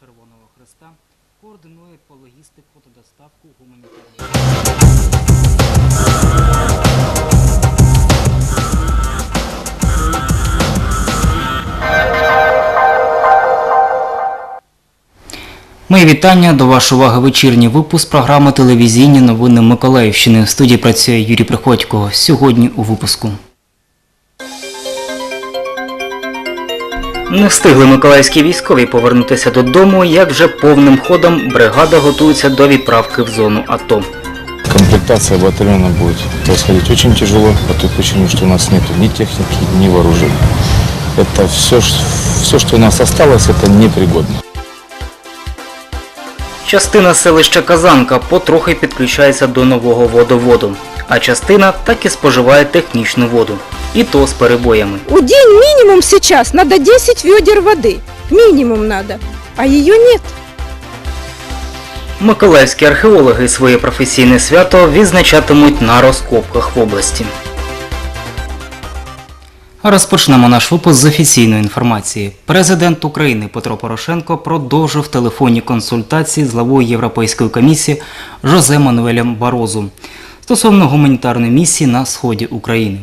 Червоного Христа координує по логістику та доставку гуманітарної. Мої вітання до вашої уваги вечірній випуск програми телевізійні новини Миколаївщини. В студії працює Юрій Приходько. Сьогодні у випуску. Не встигли миколаївські військові повернутися додому, як вже повним ходом бригада готується до відправки в зону АТО. Комплектация батальона будет происходить очень тяжело, по той причине, что у нас нет ни техники, ни вооружения. Это все, все, что у нас осталось, это непригодно. Частина селища Казанка потрохи підключається до нового водоводу, а частина так і споживає технічну воду. І то з перебоями. У день минимум сейчас надо 10 ведер воды. Минимум надо. А ее нет. Миколаївські археологи своє професійне свято відзначатимуть на розкопках в області. Розпочнемо наш випуск з офіційної інформації. Президент України Петро Порошенко продовжив телефонні консультації з главою Європейської комісії Жозе Мануелем Барозу стосовно гуманітарної місії на сході України.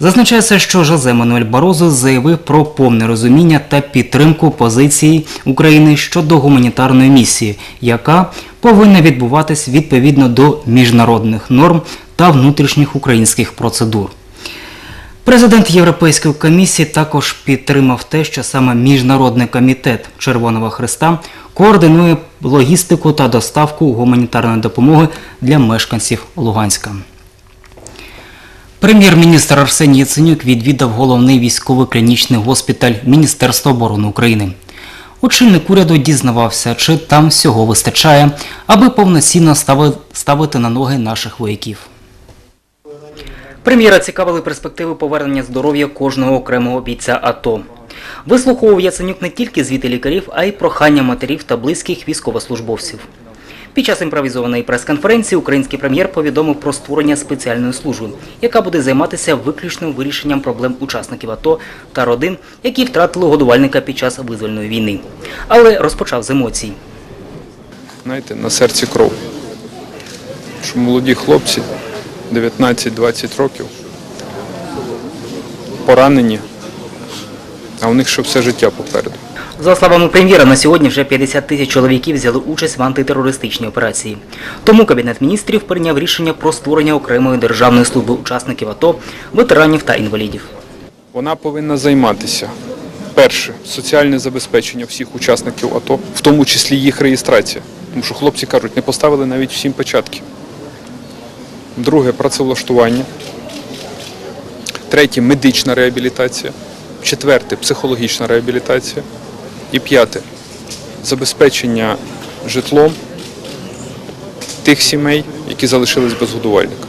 Зазначається, що Жозе Мануель Барозо заявив про повне розуміння та підтримку позиції України щодо гуманітарної місії, яка повинна відбуватись відповідно до міжнародних норм та внутрішніх українських процедур. Президент Європейської комісії також підтримав те, що саме Міжнародний комітет Червоного Христа координує логістику та доставку гуманітарної допомоги для мешканців Луганська. Прем'єр-міністр Арсеній Яценюк відвідав головний військовий клінічний госпіталь Міністерства оборони України. Очільник уряду дізнавався, чи там всього вистачає, аби повноцінно ставити на ноги наших вояків. Прем'єра цікавили перспективи повернення здоров'я кожного окремого бійця АТО. Вислуховував Яценюк не тільки звіти лікарів, а й прохання матерів та близьких військовослужбовців. Під час імпровізованої прес-конференції український прем'єр повідомив про створення спеціальної служби, яка буде займатися виключним вирішенням проблем учасників АТО та родин, які втратили годувальника під час визвольної війни. Але розпочав з емоцій. знаєте, на серці кров. Що молоді хлопці 19-20 років поранені, а у них ще все життя попереду. За словами прем'єра, на сьогодні вже 50 тисяч чоловіків взяли участь в антитерористичній операції. Тому Кабінет міністрів прийняв рішення про створення окремої державної служби учасників АТО, ветеранів та інвалідів. Вона повинна займатися. Перше соціальне забезпечення всіх учасників АТО, в тому числі їх реєстрація. Тому що хлопці кажуть, не поставили навіть всім печатки. Друге працевлаштування. Третє медична реабілітація. Четверте психологічна реабілітація. І п'яте забезпечення житлом тих сімей, які залишились без годувальника.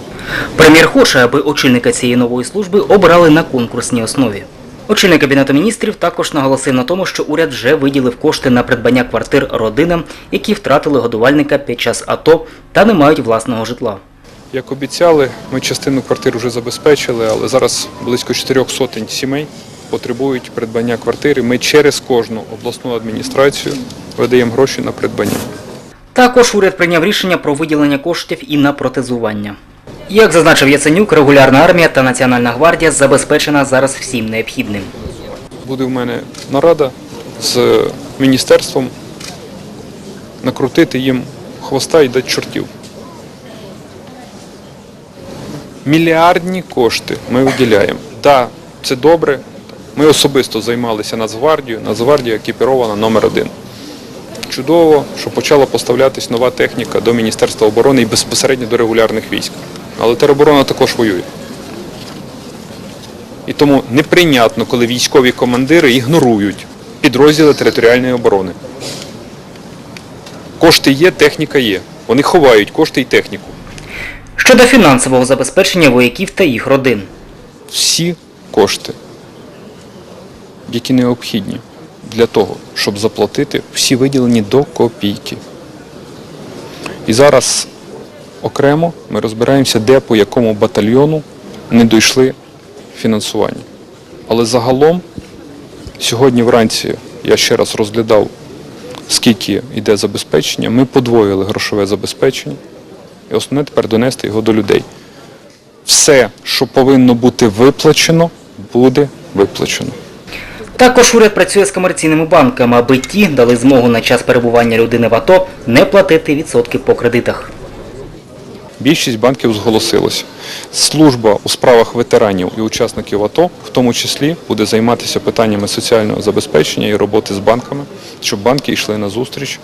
Прем'єр хоче, аби очільника цієї нової служби обрали на конкурсній основі. Очільник Кабінету міністрів також наголосив на тому, що уряд вже виділив кошти на придбання квартир родинам, які втратили годувальника під час АТО та не мають власного житла. Як обіцяли, ми частину квартир вже забезпечили, але зараз близько чотирьох сотень сімей потребують придбання квартири. Ми через кожну обласну адміністрацію видаємо гроші на придбання. Також уряд прийняв рішення про виділення коштів і на протезування. Як зазначив Яценюк, регулярна армія та Національна гвардія забезпечена зараз всім необхідним. Буде в мене нарада з міністерством накрутити їм хвоста і дати чортів. Мільярдні кошти ми виділяємо. Так, це добре. Ми особисто займалися Нацгвардією. Нацгвардія екіпірована номер один. Чудово, що почала поставлятись нова техніка до Міністерства оборони і безпосередньо до регулярних військ. Але тероборона також воює. І тому неприйнятно, коли військові командири ігнорують підрозділи територіальної оборони. Кошти є, техніка є. Вони ховають кошти і техніку. Щодо фінансового забезпечення вояків та їх родин. Всі кошти, які необхідні для того, щоб заплатити, всі виділені до копійки. І зараз окремо ми розбираємося, де по якому батальйону не дійшли фінансування. Але загалом, сьогодні вранці я ще раз розглядав скільки йде забезпечення, ми подвоїли грошове забезпечення. І основне тепер донести його до людей. Все, що повинно бути виплачено, буде виплачено. Також уряд працює з комерційними банками, аби ті дали змогу на час перебування людини в АТО не платити відсотки по кредитах. Більшість банків зголосилася. Служба у справах ветеранів і учасників АТО, в тому числі, буде займатися питаннями соціального забезпечення і роботи з банками, щоб банки йшли на зустріч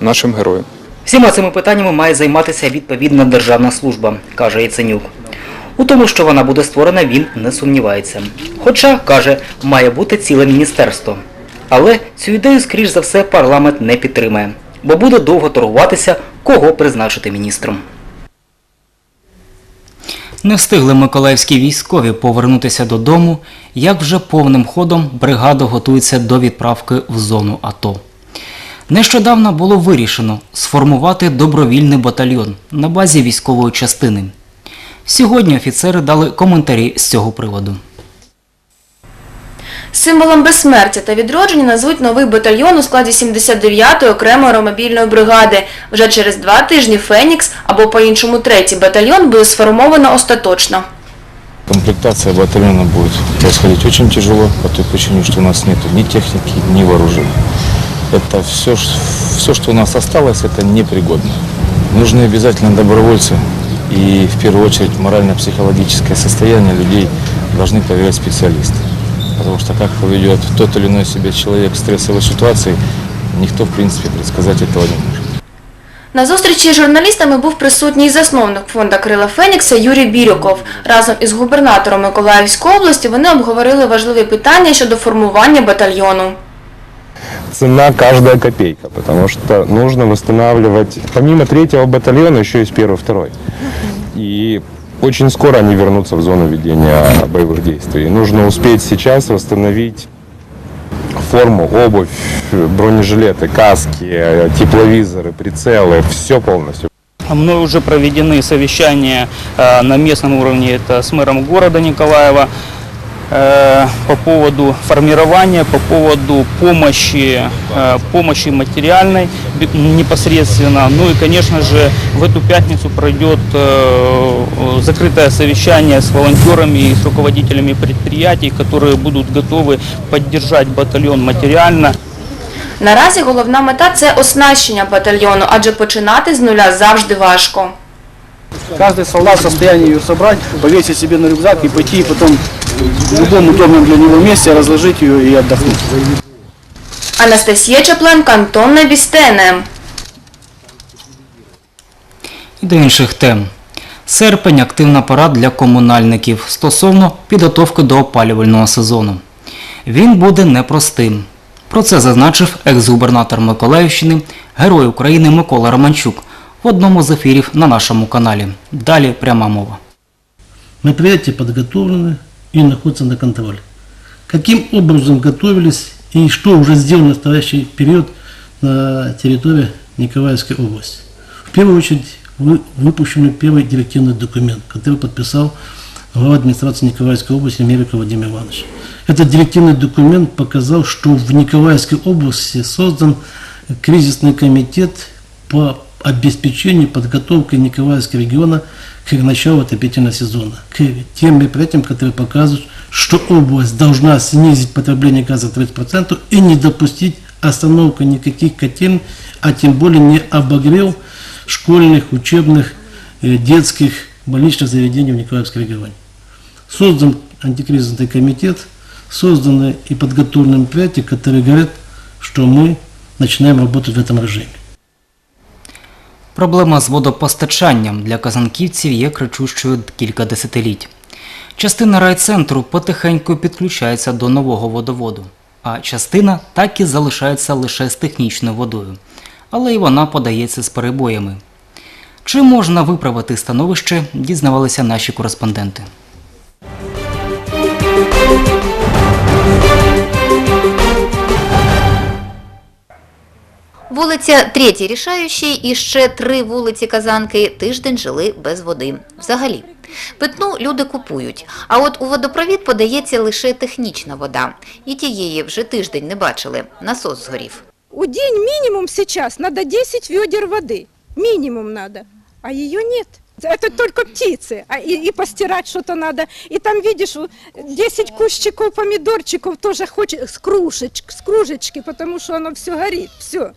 нашим героям. Всіма цими питаннями має займатися відповідна державна служба, каже Яценюк. У тому, що вона буде створена, він не сумнівається. Хоча, каже, має бути ціле міністерство. Але цю ідею, скоріш за все, парламент не підтримає, бо буде довго торгуватися, кого призначити міністром. Не встигли миколаївські військові повернутися додому, як вже повним ходом бригада готується до відправки в зону АТО. Нещодавно було вирішено сформувати добровільний батальйон на базі військової частини. Сьогодні офіцери дали коментарі з цього приводу. Символом безсмертя та відродження назвуть новий батальйон у складі 79-ї окремої аеромобільної бригади. Вже через два тижні Фенікс або по-іншому третій батальйон буде сформовано остаточно. Комплектация батальона будет происходить очень тяжело, по той причине, что у нас нет ни техники, ни вооружения Это все, все, что у нас осталось, это непригодно. Нужны обязательно добровольцы, и в первую очередь морально-психологическое состояние людей должны проверять специалисты. Потому что как поведет тот или иной себя человек в стрессовой ситуации, никто в принципе предсказать этого не может. На зустрічі з журналістами був присутній засновник фонду Крила Фенікса Юрій Бірюков. Разом із губернатором Миколаївської області вони обговорили важливі питання щодо формування батальйону. Цена каждая копейка, потому что нужно восстанавливать, помимо третьего батальона, еще есть первый, второй. И очень скоро они вернутся в зону ведения боевых действий. И нужно успеть сейчас восстановить форму, обувь, бронежилеты, каски, тепловизоры, прицелы, все полностью. Мной уже проведены совещания э, на местном уровне, это с мэром города Николаева, э, по поводу формирования, по поводу помощи, э, помощи материальной бе- непосредственно. Ну и, конечно же, в эту пятницу пройдет э, э, закрытое совещание с волонтерами и с руководителями предприятий, которые будут готовы поддержать батальон материально. Наразі головна мета це оснащення батальйону, адже починати з нуля завжди важко. Каждый солдат в состоянии ее собрать, повесить себе на рюкзак и пойти и потом в любом удобном для него месте разложить ее и отдохнуть. Анастасія Чапленко, Антон Набістене. І до інших тем. Серпень активна пора для комунальників стосовно підготовки до опалювального сезону. Він буде непростим. Про це зазначив екс-губернатор Миколаївщини, герой України Микола Романчук в одному з ефірів на нашому каналі. Далі пряма мова. Мероприятия подготовлены и находятся на контроле. Каким образом готовились и что уже сделано в настоящий период на территории Николаевской области? В первую очередь вы, выпущен первый директивный документ, который подписал глава администрации Николаевской области Мерика Владимир Иванович. Этот директивный документ показал, что в Николаевской области создан кризисный комитет по обеспечению подготовки Николаевского региона к началу отопительного сезона, к тем мероприятиям, которые показывают, что область должна снизить потребление газа 30% и не допустить остановки никаких котель, а тем более не обогрев школьных, учебных, э, детских, больничных заведений в Николаевском регионе. Создан антикризисный комитет, созданы и подготовлены мероприятия, которые говорят, что мы начинаем работать в этом режиме. Проблема з водопостачанням для казанківців є кричущою кілька десятиліть. Частина райцентру потихеньку підключається до нового водоводу, а частина так і залишається лише з технічною водою, але й вона подається з перебоями. Чи можна виправити становище, дізнавалися наші кореспонденти. Вулиця Третій рішаючий і ще три вулиці Казанки тиждень жили без води. Взагалі. Питну люди купують, а от у водопровід подається лише технічна вода. І тієї вже тиждень не бачили. Насос згорів. У день минимум сейчас надо 10 ведер воды. Минимум надо. А ее нет. Это только птицы. А и, и постирать что-то надо. И там, видишь, у- 10 кущиков помидорчиков тоже хочет с, кружечек, с кружечки, потому что оно все горит. Все.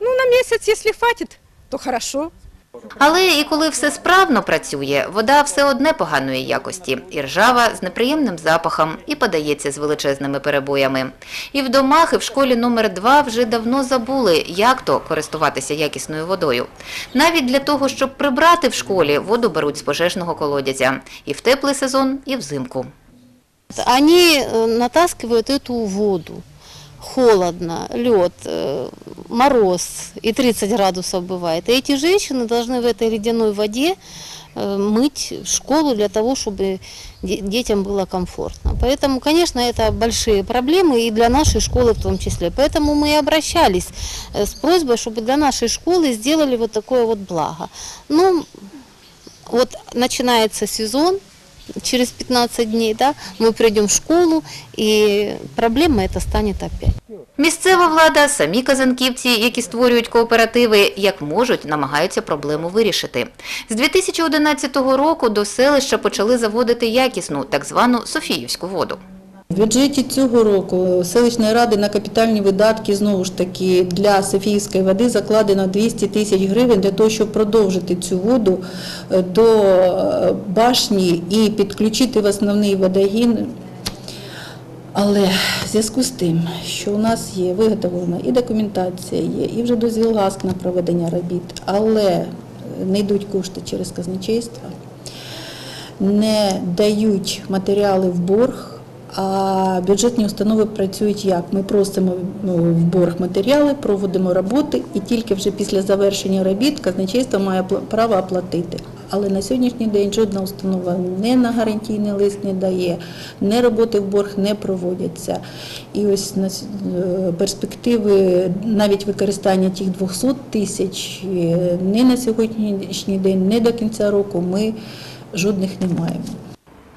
Ну, на месяц, если хватит, то хорошо. Але і коли все справно працює, вода все одне поганої якості, і ржава з неприємним запахом, і подається з величезними перебоями. І в домах, і в школі номер 2 вже давно забули, як то користуватися якісною водою. Навіть для того, щоб прибрати в школі, воду беруть з пожежного колодязя. І в теплий сезон, і взимку. Они э, натаскивают эту воду Холодно, лед, э, мороз и 30 градусов бывает. И эти женщины должны в этой ледяной воде э, мыть школу для того, чтобы де- детям было комфортно. Поэтому, конечно, это большие проблемы и для нашей школы в том числе. Поэтому мы и обращались э, с просьбой, чтобы для нашей школы сделали вот такое вот благо. Ну, вот начинается сезон, через 15 дней, да, мы прийдемо в школу, і проблема це стане опять. Місцева влада, самі казанківці, які створюють кооперативи, як можуть, намагаються проблему вирішити. З 2011 року до селища почали заводити якісну, так звану Софіївську воду. В бюджеті цього року селищної ради на капітальні видатки знову ж таки для Софіївської води закладено 200 тисяч гривень для того, щоб продовжити цю воду е, до е, башні і підключити в основний водогін. Але в зв'язку з тим, що у нас є виготовлена і документація є, і вже дозвіл ГАСК на проведення робіт, але не йдуть кошти через казначейство, не дають матеріали в борг. А бюджетні установи працюють як? Ми просимо ну, в борг матеріали, проводимо роботи, і тільки вже після завершення робіт казначейство має право оплатити. Але на сьогоднішній день жодна установа не на гарантійний лист не дає, не роботи в борг не проводяться. І ось на е, перспективи навіть використання тих 200 тисяч не на сьогоднішній день, не до кінця року ми жодних не маємо.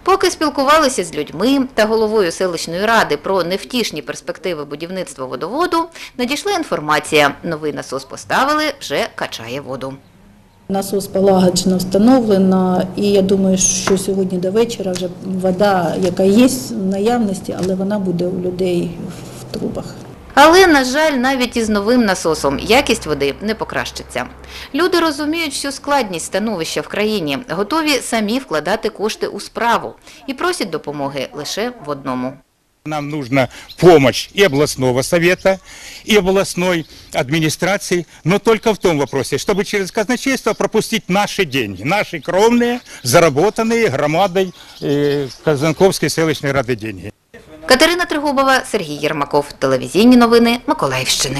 Поки спілкувалися з людьми та головою селищної ради про невтішні перспективи будівництва водоводу, надійшла інформація. Новий насос поставили, вже качає воду. Насос полагоджено встановлено, і я думаю, що сьогодні до вечора вже вода, яка є в наявності, але вона буде у людей в трубах. Але, на жаль, навіть із новим насосом якість води не покращиться. Люди розуміють всю складність становища в країні, готові самі вкладати кошти у справу і просять допомоги лише в одному. Нам нужна помощь и областного совета, и областной администрации, но только в том вопросе, чтобы через казначейство пропустить наши деньги, наши кровные, заработанные громадой э, Казанковской селищной рады деньги. Катерина Тригубова, Сергій Єрмаков. Телевізійні новини Миколаївщини.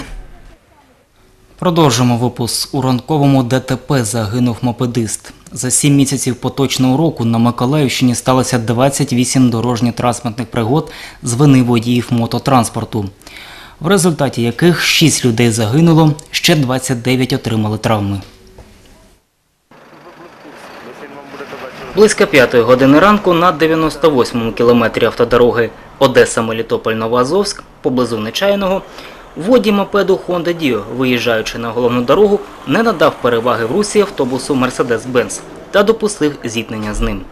Продовжимо випуск. У ранковому ДТП загинув мопедист. За сім місяців поточного року на Миколаївщині сталося 28 дорожньо-транспортних пригод з вини водіїв мототранспорту, в результаті яких 6 людей загинуло, ще 29 отримали травми. Близько п'ятої години ранку на 98-му кілометрі автодороги Одеса-Мелітополь-Новоазовськ поблизу Нечайного водій мопеду Honda Dio, виїжджаючи на головну дорогу, не надав переваги в русі автобусу Mercedes-Benz та допустив зіткнення з ним.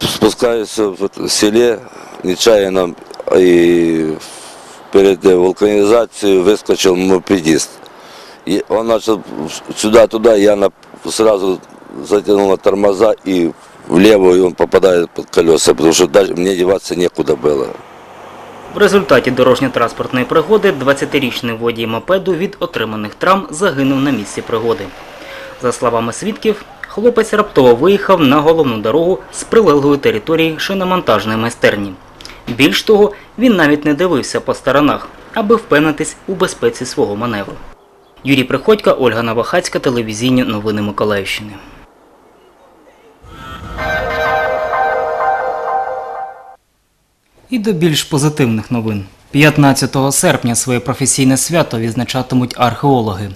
спускаюсь в это селе нечаянно и перед э, вулканизацией выскочил мопедист. И он начал сюда-туда, я на, сразу затянул на тормоза и влево, и он попадает под колеса, потому что даже мне деваться некуда было. В результаті дорожньо-транспортної пригоди 20-річний водій мопеду від отриманих травм загинув на місці пригоди. За словами свідків, хлопець раптово виїхав на головну дорогу з прилеглої території шиномонтажної майстерні. Більш того, він навіть не дивився по сторонах, аби впевнитись у безпеці свого маневру. Юрій Приходько, Ольга Новохацька, телевізійні новини Миколаївщини. І до більш позитивних новин. 15 серпня своє професійне свято відзначатимуть археологи.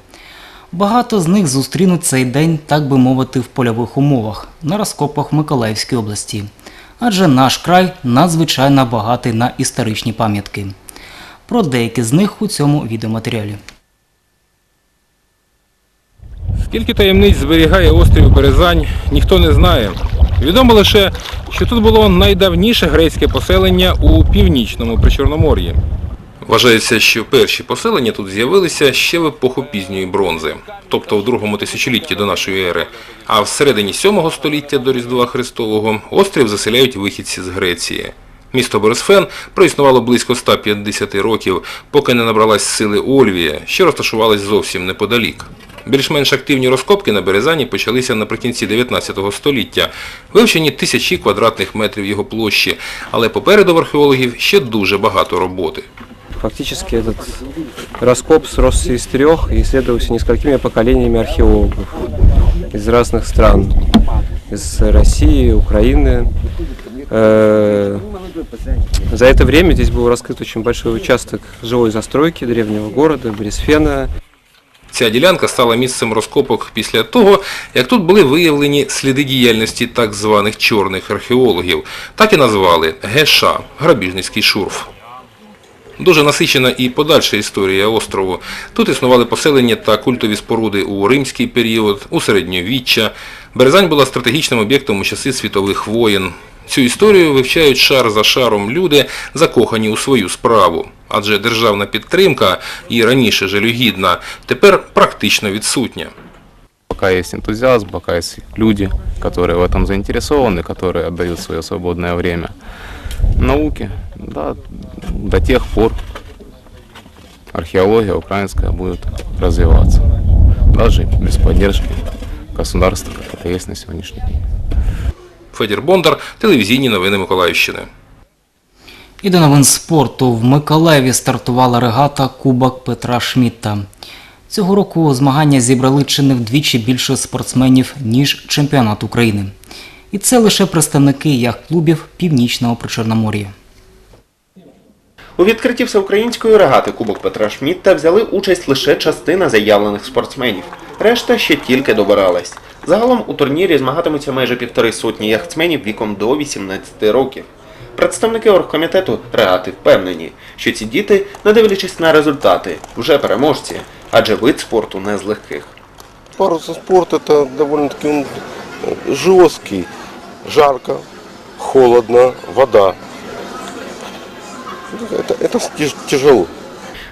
Багато з них зустрінуть цей день, так би мовити, в польових умовах на розкопах Миколаївської області. Адже наш край надзвичайно багатий на історичні пам'ятки. Про деякі з них у цьому відеоматеріалі. Скільки таємниць зберігає острів Березань, ніхто не знає. Відомо лише, що тут було найдавніше грецьке поселення у північному Причорномор'ї. Вважається, що перші поселення тут з'явилися ще в епоху пізньої бронзи, тобто в другому тисячолітті до нашої ери. А в середині 7 століття до Різдва Христового острів заселяють вихідці з Греції. Місто Борисфен проіснувало близько 150 років, поки не набралась сили Ольвія, що розташувалась зовсім неподалік. Більш-менш активні розкопки на Березані почалися наприкінці 19 століття. Вивчені тисячі квадратних метрів його площі, але попереду в археологів ще дуже багато роботи. Фактически этот раскоп сросся из трех и исследовался несколькими поколениями археологов из разных стран. Из России, Украины. Э, За это время здесь был раскрыт очень большой участок жилой застройки древнего города, Брисфена. Ця ділянка стала місцем розкопок після того, як тут були виявлені сліди діяльності так званих чорних археологів. Так і назвали ГШ – грабіжницький шурф. Дуже насичена і подальша історія острову. Тут існували поселення та культові споруди у римський період, у середньовіччя. Березань була стратегічним об'єктом у часи світових воєн. Цю історію вивчають шар за шаром люди, закохані у свою справу Адже державна підтримка, і раніше жалюгідна, тепер практично відсутня. Пока есть энтузиазм, пока есть люди, которые в этом заинтересованы, которые отдают свое свободное время науке, да, до тех пор археология украинская будет развиваться. Даже без поддержки государства, как это есть на сегодняшний день. Федір Бондар, телевізійні новини Миколаївщини. І до новин спорту в Миколаєві стартувала регата Кубок Петра Шмітта. Цього року змагання зібрали чи не вдвічі більше спортсменів, ніж чемпіонат України. І це лише представники яхт-клубів Північного Причорномор'я. У відкритті всеукраїнської регати Кубок Петра Шмітта взяли участь лише частина заявлених спортсменів. Решта ще тільки добиралась. Загалом у турнірі змагатимуться майже півтори сотні яхтсменів віком до 18 років. Представники оргкомітету регати впевнені, що ці діти, не дивлячись на результати, вже переможці, адже вид спорту не з легких. Парусный спорт это довольно-таки он э, жесткий, жарко, холодно, вода. Это, это тяж- тяжело.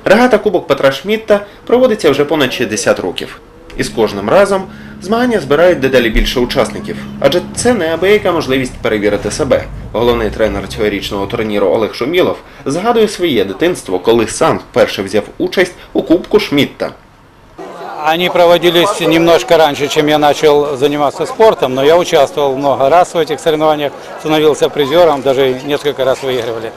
Регата Кубок Петра Шмітта проводиться вже понад 60 років. І з кожним разом змагання збирають дедалі більше учасників, адже це неабияка можливість перевірити себе. Головний тренер цьогорічного турніру Олег Шумілов згадує своє дитинство, коли сам вперше взяв участь у Кубку Шмітта. Они проводились немножко раньше, чем я начал заниматься спортом, но я участвовал много раз в этих соревнованиях, становился призером, даже несколько раз выигрывали.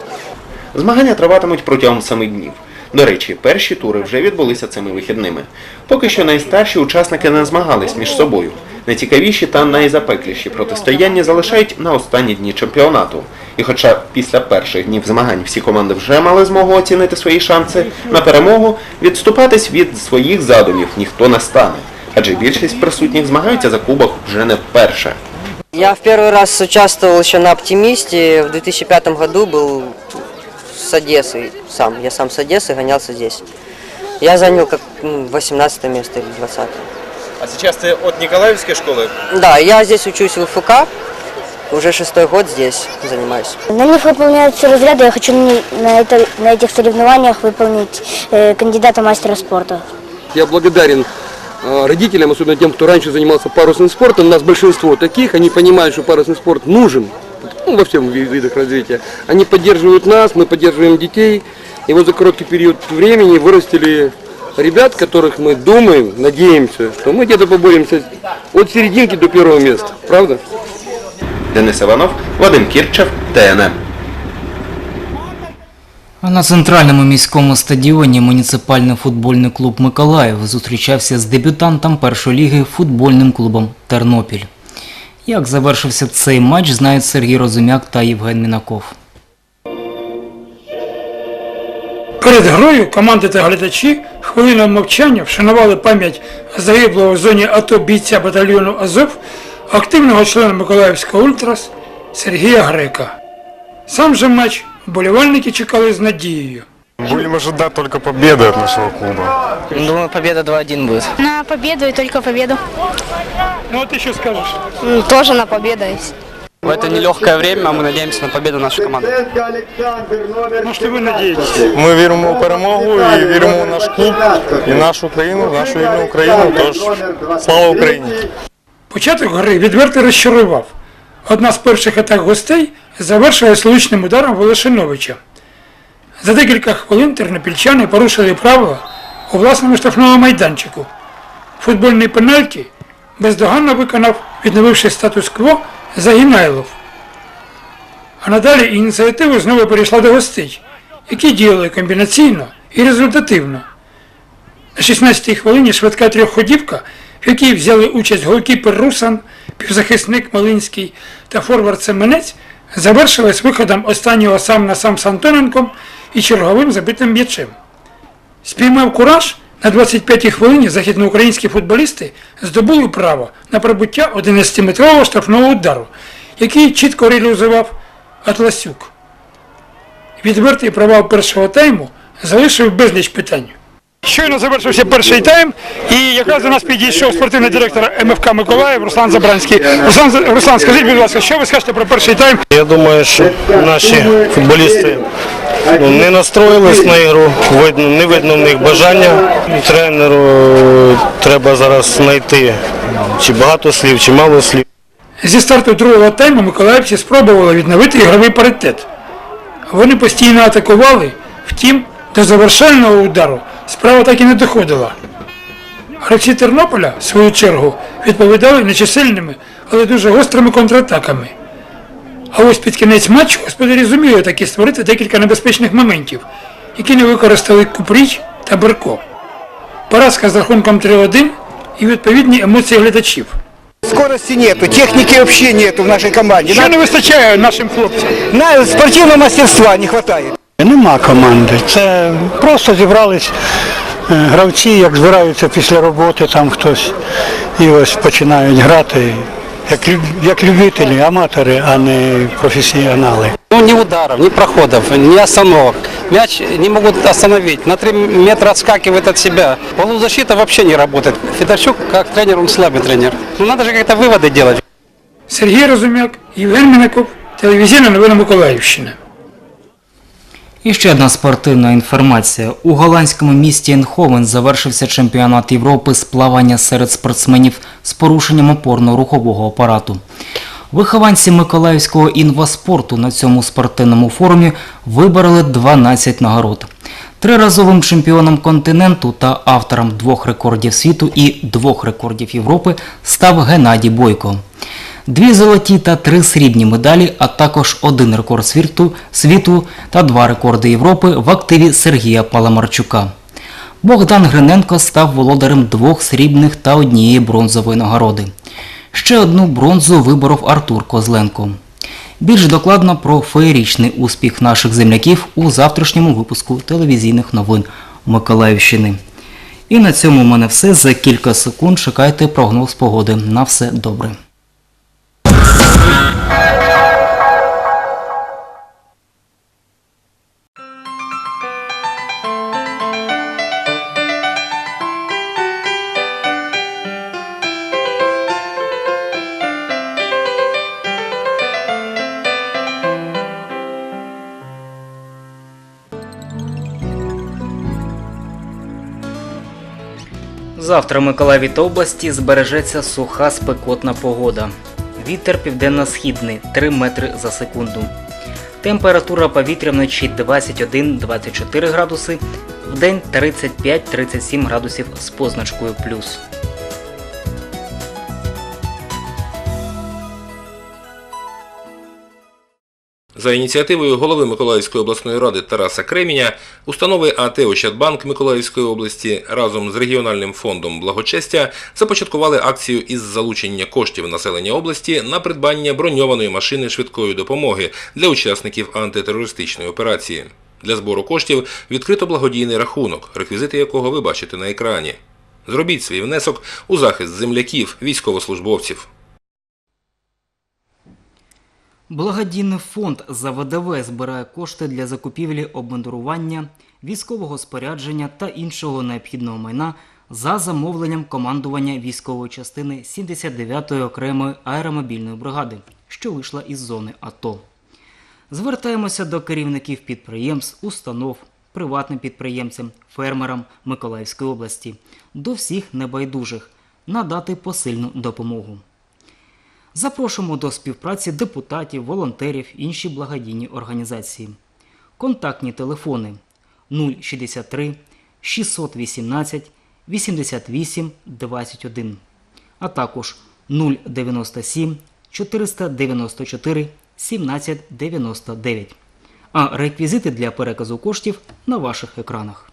Змагання триватимуть протягом семи днів. До речі, перші тури вже відбулися цими вихідними. Поки що найстарші учасники не змагались між собою. Найцікавіші та найзапекліші протистояння залишають на останні дні чемпіонату. І хоча після перших днів змагань всі команди вже мали змогу оцінити свої шанси на перемогу, відступатись від своїх задумів ніхто не стане. Адже більшість присутніх змагаються за кубок вже не вперше. Я в первый раз участвовал еще на «Оптимисте». В 2005 году был с Одессы сам. Я сам с Одессы гонялся здесь. Я занял как м, 18 место или 20 А сейчас ты от Николаевской школы? Да, я здесь учусь в УФК. Уже шестой год здесь занимаюсь. На них выполняются разряды. Я хочу на, на это- на этих соревнованиях выполнить э, кандидата мастера спорта. Я благодарен э, родителям, особенно тем, кто раньше занимался парусным спортом. У нас большинство таких, они понимают, что парусный спорт нужен ну, во всем ви- видах развития. Они поддерживают нас, мы поддерживаем детей. И вот за короткий период времени вырастили ребят, которых мы думаем, надеемся, что мы где-то поборемся от серединки до первого места. Правда? Денис Іванов, Вадим Кірчев, ТНМ. А на центральному міському стадіоні муніципальний футбольний клуб Миколаїв зустрічався з дебютантом першої ліги футбольним клубом Тернопіль. Як завершився цей матч, знають Сергій Розумяк та Євген Мінаков. Перед грою команди та глядачі хвилиною мовчання вшанували пам'ять загиблого в зоні АТО бійця батальйону Азов, активного члена Миколаївського Ультрас Сергія Грека. Сам же матч вболівальники чекали з надією. Будем ожидать только победы от нашего клуба. Думаю, победа 2-1 будет. На победу и только победу. Ну вот ты что скажешь? Тоже на победу. В это нелегкое время мы надеемся на победу нашей команды. На что вы надеетесь? Ми віримо у перемогу і віримо у наш клуб і нашу країну, нашу вільну Україну. Тож слава Україні! Початок гри відверто розчарував. Одна з перших атак гостей завершилась влучним ударом Волошиновича. За декілька хвилин тернопільчани порушили правила у власному штрафному майданчику. Футбольний пенальті бездоганно виконав, відновивши статус-кво, Загінайлов. А надалі ініціатива знову перейшла до гостей, які діяли комбінаційно і результативно. На 16-й хвилині швидка трьохходівка, в якій взяли участь голкіпер Русан, півзахисник Малинський та форвард Семенець, завершилась виходом останнього сам на сам з Антоненком і черговим забитим м'ячем. Спіймав кураж, на 25-й хвилині західноукраїнські футболісти здобули право на прибуття 11-метрового штрафного удару, який чітко реалізував Атласюк. Відвертий провал першого тайму залишив безліч питань. Щойно завершився перший тайм, і якраз до нас підійшов спортивний директор МФК Миколаїв Руслан Забранський. Руслан, Руслан, скажіть, будь ласка, що ви скажете про перший тайм? Я думаю, що наші футболісти не настроїлись на ігру, видно, не видно в них бажання. Тренеру треба зараз знайти чи багато слів, чи мало слів. Зі старту другого тайму миколаївці спробували відновити ігровий паритет. Вони постійно атакували, втім, до завершального удару справа так і не доходила. Гравці Тернополя, в свою чергу, відповідали нечисельними, але дуже гострими контратаками. А ось під кінець матчу господарі зуміли таки створити декілька небезпечних моментів, які не використали Купріч та Берко. Поразка з рахунком 3-1 і відповідні емоції глядачів. Скорости нету, техники вообще нету в нашей команде. Що не вистачає нашим хлопцям? На спортивного мастерства не хватает. Нема команди. Це просто зібрались е, гравці, як збираються після роботи, там хтось і ось починають грати. Як, лю- як любителі, аматори, а не професіонали. Ну, ни ударов, ни проходов, ни остановок. Мяч не могут остановить. На 3 метра отскакивает от себя. Полузащита вообще не работает. Федорчук, как тренер, он слабый тренер. Ну, надо же как-то выводы делать. Сергій Розумяк, Євген Мінаков, телевізійна новина Миколаївщина. І ще одна спортивна інформація. У голландському місті Енховен завершився чемпіонат Європи з плавання серед спортсменів з порушенням опорно-рухового апарату. Вихованці Миколаївського інваспорту на цьому спортивному форумі вибороли 12 нагород. Триразовим чемпіоном континенту та автором двох рекордів світу і двох рекордів Європи став Геннадій Бойко. Дві золоті та три срібні медалі, а також один рекорд світу, та два рекорди Європи в активі Сергія Паламарчука. Богдан Гриненко став володарем двох срібних та однієї бронзової нагороди. Ще одну бронзу виборов Артур Козленко. Більш докладно про феєрічний успіх наших земляків у завтрашньому випуску телевізійних новин Миколаївщини. І на цьому в мене все. За кілька секунд чекайте прогноз погоди. На все добре. Завтра в Миколаєві та області збережеться суха спекотна погода. Вітер південно-східний 3 метри за секунду. Температура повітря вночі 21-24 градуси, вдень 35-37 градусів з позначкою плюс. За ініціативою голови Миколаївської обласної ради Тараса Креміня, установи АТ Ощадбанк Миколаївської області разом з регіональним фондом благочестя започаткували акцію із залучення коштів населення області на придбання броньованої машини швидкої допомоги для учасників антитерористичної операції. Для збору коштів відкрито благодійний рахунок, реквізити якого ви бачите на екрані. Зробіть свій внесок у захист земляків, військовослужбовців. Благодійний фонд за ВДВ збирає кошти для закупівлі обмундирування військового спорядження та іншого необхідного майна за замовленням командування військової частини 79-ї окремої аеромобільної бригади, що вийшла із зони АТО. Звертаємося до керівників підприємств, установ, приватним підприємцям, фермерам Миколаївської області, до всіх небайдужих надати посильну допомогу. Запрошуємо до співпраці депутатів, волонтерів, інші благодійні організації. Контактні телефони 063 618 88 21, а також 097 494 1799. А реквізити для переказу коштів на ваших екранах.